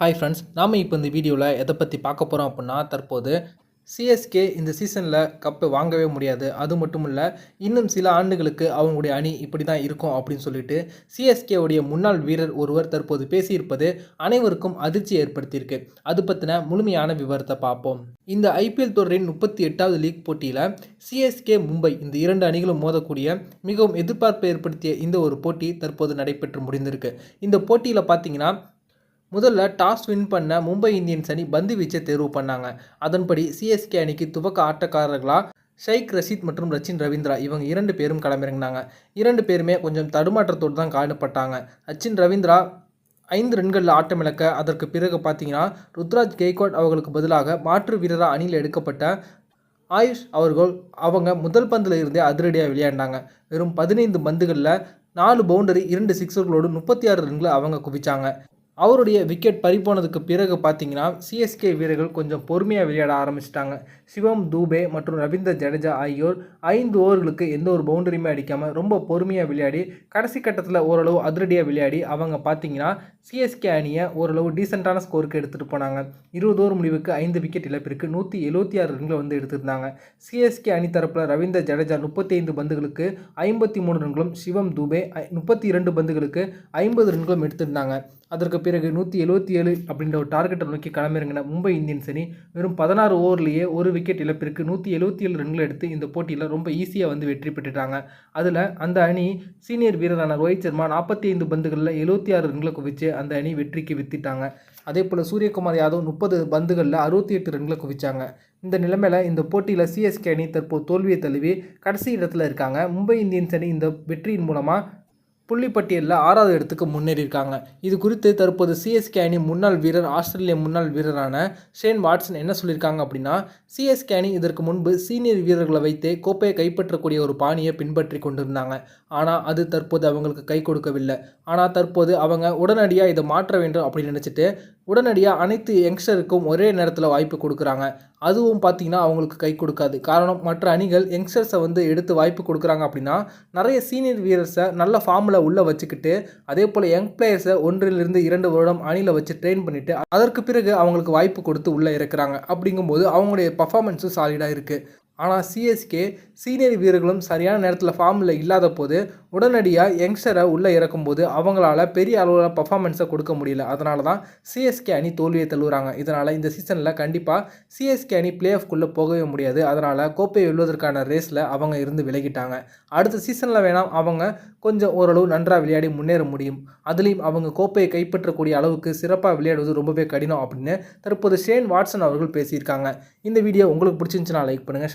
Hi friends நாம் இப்போ இந்த வீடியோவில் எதை பற்றி பார்க்க போகிறோம் அப்படின்னா தற்போது சிஎஸ்கே இந்த சீசனில் கப்பை வாங்கவே முடியாது. அது மட்டும் இல்லை இன்னும் சில ஆண்டுகளுக்கு அவங்களுடைய அணி இப்படி தான் இருக்கும் அப்படின்னு சொல்லிட்டு சிஎஸ்கேவுடைய முன்னாள் வீரர் ஒருவர் தற்போது பேசியிருப்பது அனைவருக்கும் அதிர்ச்சி ஏற்படுத்தியிருக்கு. அது பற்றின முழுமையான விவரத்தை பார்ப்போம். இந்த ஐபிஎல் தொடரின் முப்பத்தி எட்டாவது லீக் போட்டியில் சிஎஸ்கே மும்பை இந்த இரண்டு அணிகளும் மோதக்கூடிய மிகவும் எதிர்பார்ப்பை ஏற்படுத்திய இந்த ஒரு போட்டி தற்போது நடைபெற்று முடிந்திருக்கு. இந்த போட்டியில் பார்த்தீங்கன்னா முதல்ல டாஸ் வின் பண்ண மும்பை இந்தியன்ஸ் அணி பந்து வீச்சை தேர்வு பண்ணாங்க. அதன்படி சிஎஸ்கே அணிக்கு துவக்க ஆட்டக்காரர்களாக ஷைக் ரஷீத் மற்றும் ரச்சின் ரவீந்திரா. இவங்க இரண்டு பேரும் களமிறங்கினாங்க. இரண்டு பேருமே கொஞ்சம் தடுமாற்றத்தோடு தான் காணப்பட்டாங்க ரச்சின் ரவீந்திரா ஐந்து ரன்களில் ஆட்டமிழக்க அதற்கு பிறகு பார்த்தீங்கன்னா ருத்ராஜ் கெய்கோட் அவர்களுக்கு பதிலாக மாற்று வீரராக அணியில் எடுக்கப்பட்ட ஆயுஷ் அவர்கள் அவங்க முதல் பந்தில் இருந்தே அதிரடியாக விளையாண்டாங்க வெறும் பதினைந்து பந்துகளில் நாலு பவுண்டரி இரண்டு சிக்ஸர்களோடு முப்பத்தி ஆறு ரன்களை அவங்க குவிச்சாங்க. அவருடைய விக்கெட் பறிப்போனதுக்கு பிறகு பார்த்தீங்கன்னா சிஎஸ்கே வீரர்கள் கொஞ்சம் பொறுமையாக விளையாட ஆரம்பிச்சிட்டாங்க. சிவம் தூபே மற்றும் ரவீந்திர ஜடேஜா ஆகியோர் ஐந்து ஓவர்களுக்கு எந்த ஒரு பவுண்டரியுமே அடிக்காமல் ரொம்ப பொறுமையாக விளையாடி கடைசி கட்டத்தில் ஓரளவு அதிரடியாக விளையாடி அவங்க பார்த்தீங்கன்னா சிஎஸ்கே அணியை ஓரளவு டீசெண்டான ஸ்கோருக்கு எடுத்துகிட்டு போனாங்க. இருபது ஓவர் முடிவுக்கு ஐந்து விக்கெட் இழப்பிற்கு நூற்றி எழுபத்தி ஆறு ரன்களை வந்து எடுத்திருந்தாங்க. சிஎஸ்கே அணி தரப்பில் ரவீந்திர ஜடேஜா முப்பத்தி ஐந்து பந்துகளுக்கு ஐம்பத்தி மூணு ரன்களும் சிவம் தூபே முப்பத்தி இரண்டு பந்துகளுக்கு ஐம்பது ரன்களும் எடுத்திருந்தாங்க. அதற்கு பிறகு நூற்றி எழுபத்தி ஏழு அப்படின்ற ஒரு டார்கெட்டை நோக்கி களமிறங்கின மும்பை இந்தியன்ஸ் அணி வெறும் பதினாறு ஓவர்லேயே ஒரு விக்கெட் இழப்பிற்கு நூற்றி எழுபத்தி ஏழு ரன்கள் எடுத்து இந்த போட்டியில் ரொம்ப ஈஸியாக வந்து வெற்றி பெற்றுட்டாங்க. அதில் அந்த அணி சீனியர் வீரரான ரோஹித் சர்மா நாற்பத்தி ஐந்து பந்துகளில் எழுபத்தி ஆறு ரன்களை குவிச்சு அந்த அணி வெற்றிக்கு வித்திட்டாங்க. அதே போல் சூரியகுமார் யாதவ் முப்பது பந்துகளில் அறுபத்தி எட்டு ரன்களை குவிச்சாங்க. இந்த நிலைமையில் இந்த போட்டியில் சிஎஸ்கே அணி தற்போது தோல்வியை தழுவி கடைசி இடத்துல இருக்காங்க. மும்பை இந்தியன்ஸ் அணி இந்த வெற்றியின் மூலமாக புள்ளிப்பட்டியலில் ஆறாவது இடத்துக்கு முன்னேறியிருக்காங்க. இது குறித்து தற்போது சிஎஸ்கே அணி முன்னாள் வீரர் ஆஸ்திரேலிய முன்னாள் வீரரான ஷேன் வாட்சன் என்ன சொல்லியிருக்காங்க அப்படின்னா சிஎஸ்கே அணி இதற்கு முன்பு சீனியர் வீரர்களை வைத்தே கோப்பையை கைப்பற்றக்கூடிய ஒரு பாணியை பின்பற்றி கொண்டிருந்தாங்க. ஆனால் அது தற்போது அவங்களுக்கு கை கொடுக்கவில்லை. ஆனால் தற்போது அவங்க உடனடியாக இதை மாற்ற வேண்டும் அப்படின்னு நினச்சிட்டு உடனடியாக அனைத்து யங்ஸ்டருக்கும் ஒரே நேரத்தில் வாய்ப்பு கொடுக்குறாங்க. அதுவும் பார்த்திங்கன்னா அவங்களுக்கு கை கொடுக்காது. காரணம் மற்ற அணிகள் யங்ஸ்டர்ஸை வந்து எடுத்து வாய்ப்பு கொடுக்குறாங்க அப்படின்னா நிறைய சீனியர் வீரர்ஸை நல்ல ஃபார்மில் உள்ளே வச்சுக்கிட்டு அதே போல் யங் பிளேயர்ஸை ஒன்றிலிருந்து இரண்டு வருடம் அணியில் வச்சு ட்ரெயின் பண்ணிவிட்டு அதற்கு பிறகு அவங்களுக்கு வாய்ப்பு கொடுத்து உள்ளே இறக்குறாங்க அப்படிங்கும்போது அவங்களுடைய பர்ஃபார்மன்ஸும் சாலிடாக இருக்குது ஆனால் சிஎஸ்கே சீனியர் வீரர்களும் சரியான நேரத்தில் ஃபார்மில் இல்லாத போது உடனடியாக யங்ஸ்டரை உள்ளே இறக்கும்போது அவங்களால பெரிய அளவில் பர்ஃபார்மன்ஸை கொடுக்க முடியல. அதனால தான் சிஎஸ்கே அணி தோல்வியை தள்ளுறாங்க. இதனால் இந்த சீசனில் கண்டிப்பாக சிஎஸ்கே அணி பிளே ஆஃப்குள்ளே போகவே முடியாது. அதனால் கோப்பையை வெல்வதற்கான ரேஸில் அவங்க இருந்து விலகிட்டாங்க. அடுத்த சீசனில் வேணாம் அவங்க கொஞ்சம் ஓரளவு நன்றாக விளையாடி முன்னேற முடியும். அதுலேயும் அவங்க கோப்பையை கைப்பற்றக்கூடிய அளவுக்கு சிறப்பாக விளையாடுவது ரொம்பவே கடினம் அப்படின்னு தற்போது ஷேன் வாட்சன் அவர்கள் பேசியிருக்காங்க. இந்த வீடியோ உங்களுக்கு பிடிச்சிருந்துச்சுன்னா லைக் பண்ணுங்கள்